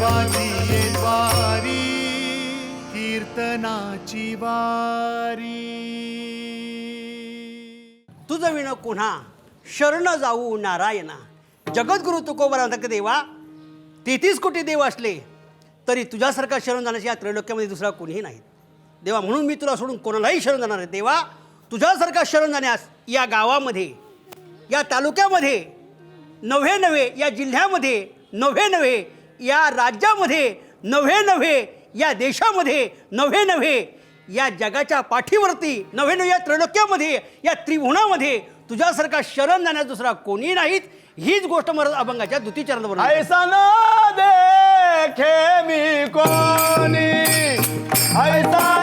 देवाची वारी कीर्तनाची वारी. तुझं विण कुन्हा? शरण जाऊ नारायणा. जगद्गुरु तुकोबरा देवा. तेहतीस कोटी देव असले तरी तुझ्यासारखा शरण जाण्याची या त्रैलोक्यामध्ये दुसरा कोणीही नाही. देवा म्हणून मी तुला सोडून कोणालाही शरण जाणार आहे देवा तुझ्यासारखा शरण जाण्यास या गावामध्ये या तालुक्यामध्ये नव्हे नव्हे या जिल्ह्यामध्ये नव्हे नव्हे या राज्यामध्ये नव्हे नव्हे या देशामध्ये नव्हे नव्हे या जगाच्या पाठीवरती नव्हे नव्हे या त्रैलोक्यामध्ये या त्रिभुवनामध्ये तुझ्यासारखा शरण जाण्यास दुसरा कोणी नाहीत. हीच गोष्ट महाराज अभंगाच्या द्वितीय चरणावर ऐसा ना देखे मी कोणी ऐसा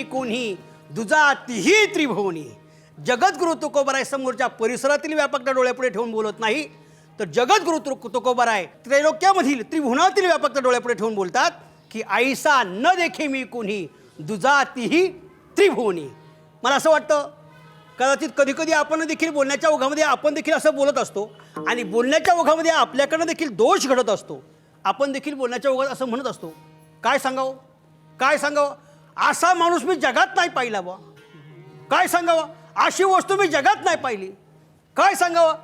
देखे कोणी दुजा तिही त्रिभुवनी. जगद्गुरु तुकोबराय समोरच्या परिसरातील व्यापकता डोळ्यापुढे ठेवून बोलत नाही तर जगद्गुरु तुक- तुकोबराय त्रैलोक्यामधील त्रिभुवनातील व्यापकता डोळ्यापुढे ठेवून बोलतात की आईसा न देखे मी कोणी दुजा तिही त्रिभुवनी. मला असं वाटतं कदाचित कधी कधी आपण देखील बोलण्याच्या ओघामध्ये आपण देखील असं बोलत असतो आणि बोलण्याच्या ओघामध्ये आपल्याकडनं देखील दोष घडत असतो. आपण देखील बोलण्याच्या ओघात असं म्हणत असतो. काय सांगावं? काय सांगावं? असा माणूस मी जगात नाही पाहिला बा काय सांगावं? अशी वस्तू मी जगात नाही पाहिली. काय सांगावं?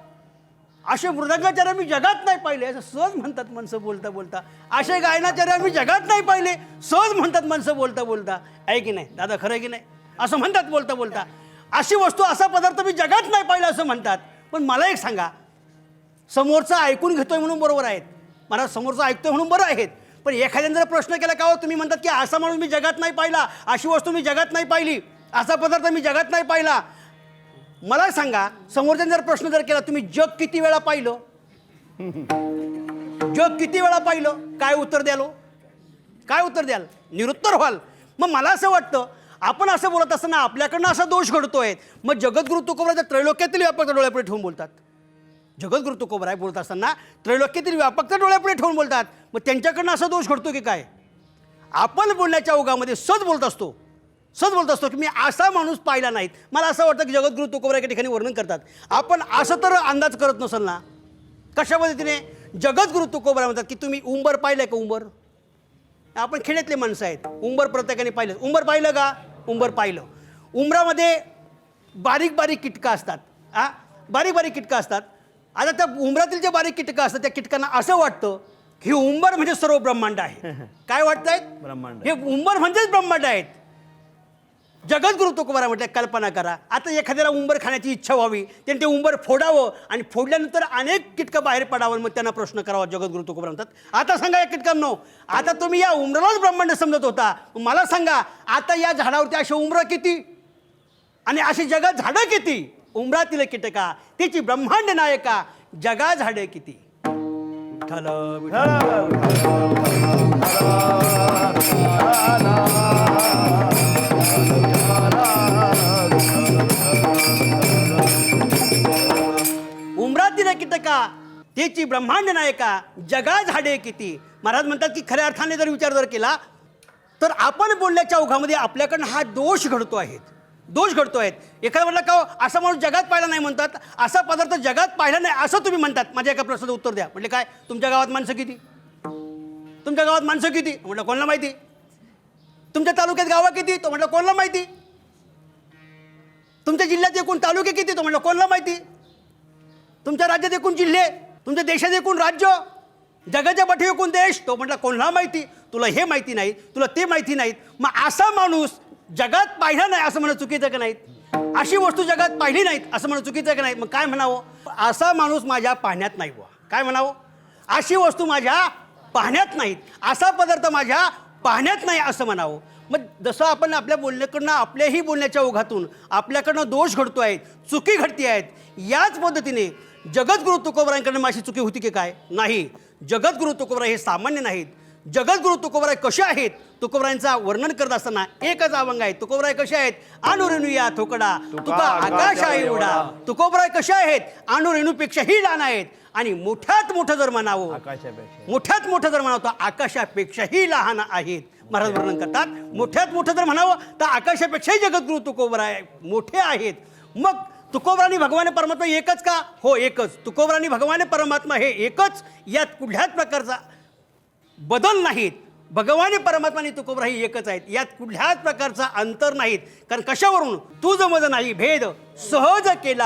असे मृदंगाचार्य मी जगात नाही पाहिले. असं सहज म्हणतात माणसं बोलता बोलता. असे गायनाचार्य मी जगात नाही पाहिले. सहज म्हणतात माणसं बोलता बोलता. आहे की नाही? दादा खरं आहे की नाही? असं म्हणतात बोलता बोलता. अशी वस्तू असा पदार्थ मी जगात नाही पाहिला असं म्हणतात. पण मला एक सांगा. समोरचं ऐकून घेतोय म्हणून बरोबर आहेत. मला समोरचं ऐकतोय म्हणून बरं आहेत. पण एखाद्याने जर प्रश्न केला का हो तुम्ही म्हणतात की असा माणूस मी जगात नाही पाहिला अशी वस्तू मी जगात नाही पाहिली असा पदार्थ मी जगात नाही पाहिला. मला सांगा समोरच्याने जर प्रश्न जर केला तुम्ही जग किती वेळा पाहिलं? जग किती वेळा पाहिलं? काय उत्तर द्यालो हो? काय उत्तर द्याल? निरुत्तर व्हाल. मग मला असं वाटतं आपण असं बोलत असताना आपल्याकडनं असा दोष घडतोय. मग जगद्गुरु तुकोबराच्या त्रैलोक्यातील व्यापकता डोळ्यापुढे ठेवून बोलतात. जगद्गुरु तुकोबराय बोलत असताना त्रैलोक्यातील व्यापकता डोळ्यापुढे ठेवून बोलतात. मग त्यांच्याकडनं असा दोष घडतो की काय? आपण बोलण्याच्या ओघामध्ये सज बोलत असतो. सज बोलत असतो की मी असा माणूस पाहिला नाहीत. मला असं वाटतं की जगद्गुरु तुकोबरा ठिकाणी वर्णन करतात. आपण असं तर अंदाज करत नसल ना? कशा पद्धतीने जगद्गुरु तुकोबरा म्हणतात की तुम्ही उंबर पाहिलंय का उंबर? आपण खेड्यातले माणसं आहेत. उंबर प्रत्येकाने पाहिलं. उंबर पाहिलं का? उंबर पाहिलं. उंबरामध्ये बारीक बारीक कीटकं असतात. हां बारीक बारीक कीटकं असतात. आता त्या उंबरातील जे बारीक कीटकं असतात त्या कीटकांना असं वाटतं की उंबर म्हणजे सर्व ब्रह्मांड आहे. काय वाटतंय? ब्रह्मांड. हे उंबर म्हणजेच ब्रह्मांड आहेत. जगद्गुरु तुकोबारा म्हटलं कल्पना करा आता एखाद्याला उंबर खाण्याची इच्छा व्हावी त्याने ते उंबर फोडावं आणि फोडल्यानंतर अनेक कीटकं बाहेर पडावं मग त्यांना प्रश्न करावा जगद्गुरु तुकोबारा म्हणतात. आता सांगा या कीटकांनो आता तुम्ही या उंबरालाच ब्रह्मांड समजत होता. मला सांगा आता या झाडावरती असे उंबरं किती? आणि अशी जगात झाडं किती? उंबरातील कीटका त्याची ब्रह्मांड नायका जगा झाडे किती? विठ्ठल, उमरातील कीटका त्याची ब्रह्मांड नायका जगा झाडे किती? महाराज म्हणतात की खऱ्या अर्थाने जर विचार जर केला तर आपण बोलण्याच्या ओघामध्ये आपल्याकडनं हा दोष घडतो आहे. दोष घडतो आहेत एखादा म्हटलं का असा माणूस जगात पाहिला नाही म्हणतात असा पदार्थ जगात पाहिला नाही असं तुम्ही म्हणतात. माझ्या एका प्रश्नाचं उत्तर द्या. म्हटले काय तुमच्या गावात माणसं किती? तुमच्या गावात माणसं किती? म्हटलं कोणाला माहिती? तुमच्या तालुक्यात गावं किती? तो म्हटलं कोणाला माहिती? तुमच्या जिल्ह्यात एकूण तालुके किती? तो म्हटलं कोणाला माहिती? तुमच्या राज्यात एकूण जिल्हे तुमच्या देशात एकूण राज्य जगाच्या पाठी एकूण देश तो म्हटला कोणाला माहिती? तुला हे माहिती नाही तुला ते माहिती नाहीत. मग असा माणूस जगात पाहिलं नाही असं म्हणणं चुकीचं का नाहीत? अशी वस्तू जगात पाहिली नाहीत असं म्हणणं चुकीचं का नाही मग काय म्हणावं? असा माणूस माझ्या पाहण्यात नाही बुवा. काय म्हणावं? अशी वस्तू माझ्या पाहण्यात नाहीत. असा पदार्थ माझ्या पाहण्यात नाही असं म्हणावं. मग जसं आपण आपल्या बोलण्याकडनं आपल्याही बोलण्याच्या ओघातून आपल्याकडनं दोष घडतो आहेत चुकी घडती आहेत याच पद्धतीने जगद्गुरु तुकोबरांकडनं माझी चुकी होती की काय? नाही. जगद्गुरु तुकोबरा हे सामान्य नाहीत. जगद्गुरु तुकोबराय कसे आहेत? तुकोबरायांचा वर्णन करत असताना एकच अभंग आहे. तुकोबराय कसे आहेत? आणू रेणूया थोकडा. तुका आकाश आहे एवढा. तुकोबराय कसे आहेत? आणू रेणूपेक्षाही लहान आहेत. आणि मोठ्यात मोठं जर म्हणावं आकाशापेक्षा. मोठ्यात मोठं जर म्हणावं तर आकाशापेक्षाही लहान आहेत. महाराज वर्णन करतात. मोठ्यात मोठं जर म्हणावं तर आकाशापेक्षाही जगद्गुरु तुकोबराय मोठे आहेत. मग तुकोबरानी भगवान परमात्मा एकच का? हो एकच. तुकोबरानी भगवान परमात्मा हे एकच. यात कुठल्याच प्रकारचा बदल नाहीत. भगवान परमात्मा आणि तुकोबरा हे एकच आहेत. यात कुठल्याच प्रकारचा अंतर नाहीत. कारण कशावरून? तुझ मज नाही भेद सहज केला